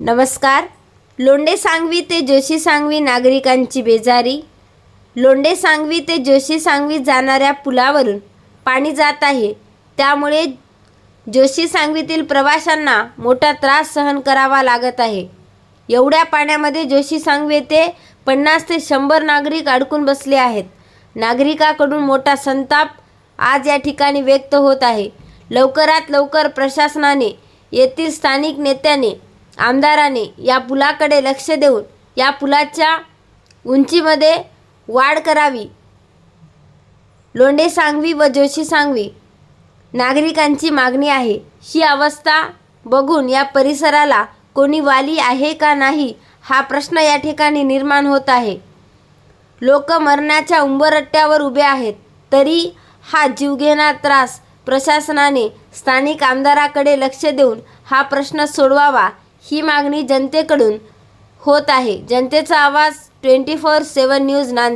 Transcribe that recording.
नमस्कार. लोंढे सांगवी ते जोशी सांगवी नागरिकांची बेजारी. लोंढे सांगवी ते जोशी सांगवी जाणाऱ्या पुलावरून पाणी जात आहे. त्यामुळे जोशी सांगवीतील प्रवाशांना मोठा त्रास सहन करावा लागत आहे. एवढ्या पाण्यामध्ये जोशी सांगवी येथे पन्नास ते शंभर नागरिक अडकून बसले आहेत. नागरिकाकडून मोठा संताप आज या ठिकाणी व्यक्त होत आहे. लवकरात लवकर प्रशासनाने येथील स्थानिक नेत्याने आमदाराने या पुलाकडे लक्ष देऊन या पुलाच्या उंचीमध्ये वाढ करावी. लोंढे सांगवी व जोशी सांगवी नागरिकांची मागणी आहे. ही अवस्था बघून या परिसराला कोणी वाली आहे का नाही हा प्रश्न या ठिकाणी निर्माण होत आहे. लोक मरणाच्या उंबरट्ट्यावर उभे आहेत. तरी हा जीवघेणा त्रास प्रशासनाने स्थानिक आमदाराकडे लक्ष देऊन हा प्रश्न सोडवावा ही मागणी जनतेकडून होत आहे. जनतेचा आवाज twenty four seven news Nanded.